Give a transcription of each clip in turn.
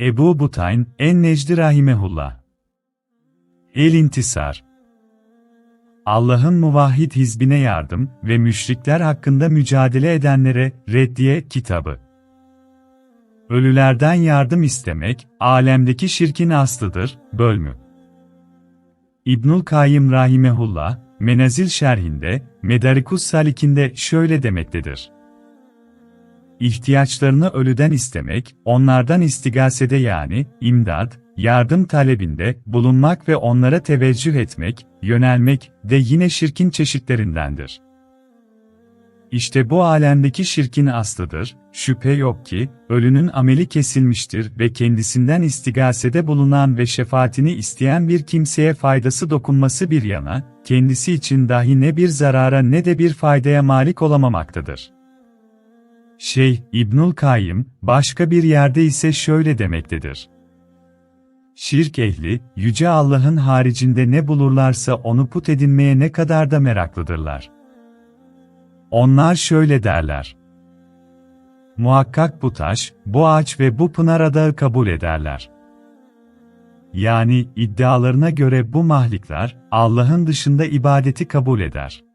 Ebu Butayn, En Necdi Rahimehullah. El İntisar Allah'ın muvahhid hizbine yardım ve müşrikler hakkında mücadele edenlere reddiye kitabı. Ölülerden yardım istemek, alemdeki şirkin aslıdır, bölmü. İbnül Kayyım Rahimehullah, Menazil şerhinde, Medarikus Salik'inde şöyle demektedir. İhtiyaçlarını ölüden istemek, onlardan istigasede yani, imdad, yardım talebinde bulunmak ve onlara teveccüh etmek, yönelmek de yine şirkin çeşitlerindendir. İşte bu alemdeki şirkin aslıdır, şüphe yok ki, ölünün ameli kesilmiştir ve kendisinden istigasede bulunan ve şefaatini isteyen bir kimseye faydası dokunması bir yana, kendisi için dahi ne bir zarara ne de bir faydaya malik olamamaktadır. Şey, İbnül Kayyım, başka bir yerde ise şöyle demektedir. Şirk ehli, Yüce Allah'ın haricinde ne bulurlarsa onu put edinmeye ne kadar da meraklıdırlar. Onlar şöyle derler. Muhakkak bu taş, bu ağaç ve bu pınar adağı kabul ederler. Yani iddialarına göre bu mahlikler, Allah'ın dışında ibadeti kabul eder.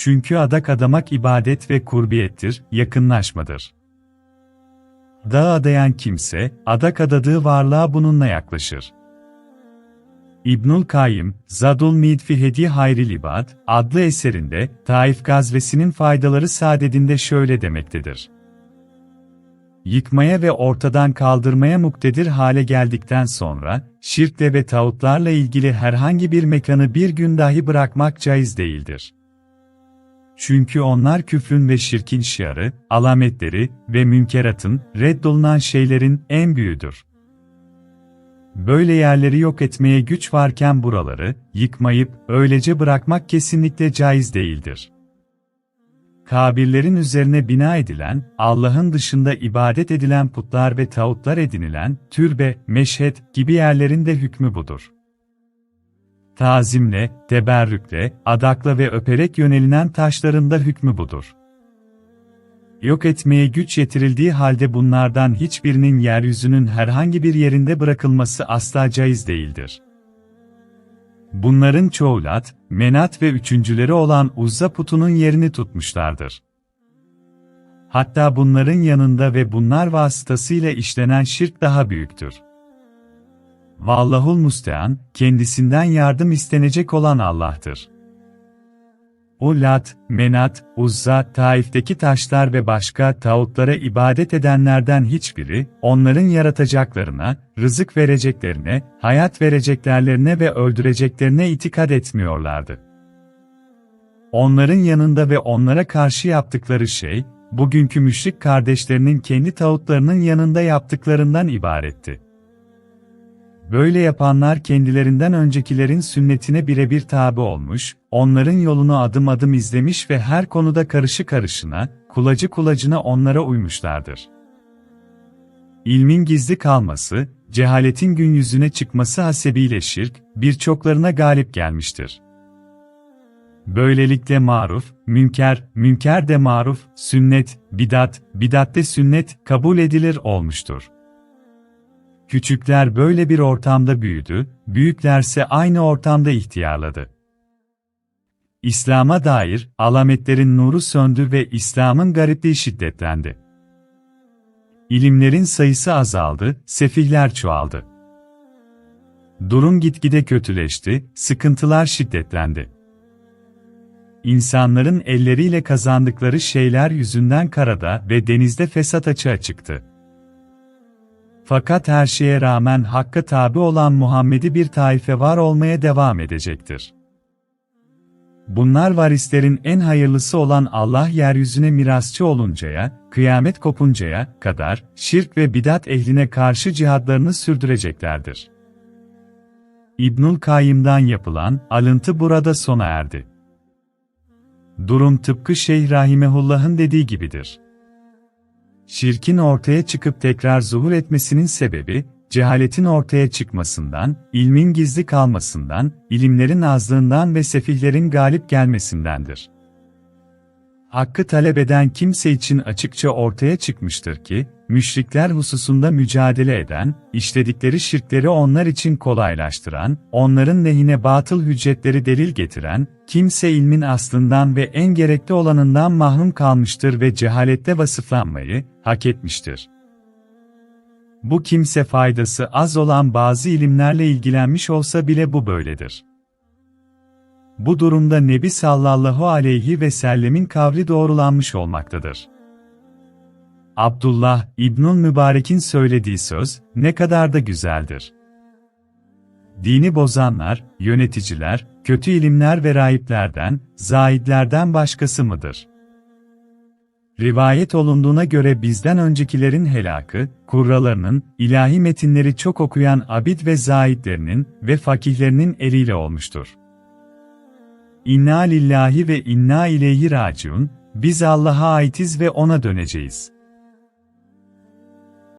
Çünkü adak adamak ibadet ve kurbiyettir, yakınlaşmadır. Dağı adayan kimse, adak adadığı varlığa bununla yaklaşır. İbnül Kayyım, Zadul Midfi Hedi Hayril İbad adlı eserinde, Taif gazvesinin faydaları saadetinde şöyle demektedir. Yıkmaya ve ortadan kaldırmaya muktedir hale geldikten sonra, şirkle ve tağutlarla ilgili herhangi bir mekanı bir gün dahi bırakmak caiz değildir. Çünkü onlar küfrün ve şirkin şiarı, alametleri ve münkeratın, reddolunan şeylerin en büyüdür. Böyle yerleri yok etmeye güç varken buraları, yıkmayıp, öylece bırakmak kesinlikle caiz değildir. Kabirlerin üzerine bina edilen, Allah'ın dışında ibadet edilen putlar ve tağutlar edinilen, türbe, meşhet gibi yerlerin de hükmü budur tazimle, teberrükle, adakla ve öperek yönelilen taşlarında hükmü budur. Yok etmeye güç yetirildiği halde bunlardan hiçbirinin yeryüzünün herhangi bir yerinde bırakılması asla caiz değildir. Bunların çoğu Lat, Menat ve üçüncüleri olan Uzza putunun yerini tutmuşlardır. Hatta bunların yanında ve bunlar vasıtasıyla işlenen şirk daha büyüktür. Vallahul mustean, kendisinden yardım istenecek olan Allah'tır. O Lat, Menat, Uzza, Taif'teki taşlar ve başka tağutlara ibadet edenlerden hiçbiri, onların yaratacaklarına, rızık vereceklerine, hayat vereceklerlerine ve öldüreceklerine itikad etmiyorlardı. Onların yanında ve onlara karşı yaptıkları şey, bugünkü müşrik kardeşlerinin kendi tağutlarının yanında yaptıklarından ibaretti. Böyle yapanlar kendilerinden öncekilerin sünnetine birebir tabi olmuş, onların yolunu adım adım izlemiş ve her konuda karışı karışına, kulacı kulacına onlara uymuşlardır. İlmin gizli kalması, cehaletin gün yüzüne çıkması hasebiyle şirk, birçoklarına galip gelmiştir. Böylelikle maruf, münker, münker de maruf, sünnet, bidat, bidatte sünnet kabul edilir olmuştur. Küçükler böyle bir ortamda büyüdü, büyüklerse aynı ortamda ihtiyarladı. İslam'a dair alametlerin nuru söndü ve İslam'ın garipliği şiddetlendi. İlimlerin sayısı azaldı, sefihler çoğaldı. Durum gitgide kötüleşti, sıkıntılar şiddetlendi. İnsanların elleriyle kazandıkları şeyler yüzünden karada ve denizde fesat açığa çıktı. Fakat her şeye rağmen Hakk'a tabi olan Muhammed'i bir taife var olmaya devam edecektir. Bunlar varislerin en hayırlısı olan Allah yeryüzüne mirasçı oluncaya, kıyamet kopuncaya kadar şirk ve bidat ehline karşı cihadlarını sürdüreceklerdir. İbnül Kayyım'dan yapılan alıntı burada sona erdi. Durum tıpkı Şeyh Rahimehullah'ın dediği gibidir. Şirkin ortaya çıkıp tekrar zuhur etmesinin sebebi, cehaletin ortaya çıkmasından, ilmin gizli kalmasından, ilimlerin azlığından ve sefihlerin galip gelmesindendir. Hakkı talep eden kimse için açıkça ortaya çıkmıştır ki, müşrikler hususunda mücadele eden, işledikleri şirkleri onlar için kolaylaştıran, onların lehine batıl hüccetleri delil getiren, kimse ilmin aslından ve en gerekli olanından mahrum kalmıştır ve cehalette vasıflanmayı hak etmiştir. Bu kimse faydası az olan bazı ilimlerle ilgilenmiş olsa bile bu böyledir. Bu durumda Nebi sallallahu aleyhi ve sellemin kavli doğrulanmış olmaktadır. Abdullah İbnül Mübarek'in söylediği söz ne kadar da güzeldir. Dini bozanlar, yöneticiler, kötü ilimler ve rahiplerden, zaidlerden başkası mıdır? Rivayet olunduğuna göre bizden öncekilerin helakı, kurralarının, ilahi metinleri çok okuyan abid ve zaidlerinin ve fakihlerinin eliyle olmuştur. İnna lillahi ve inna ileyhi raciun, biz Allah'a aitiz ve ona döneceğiz.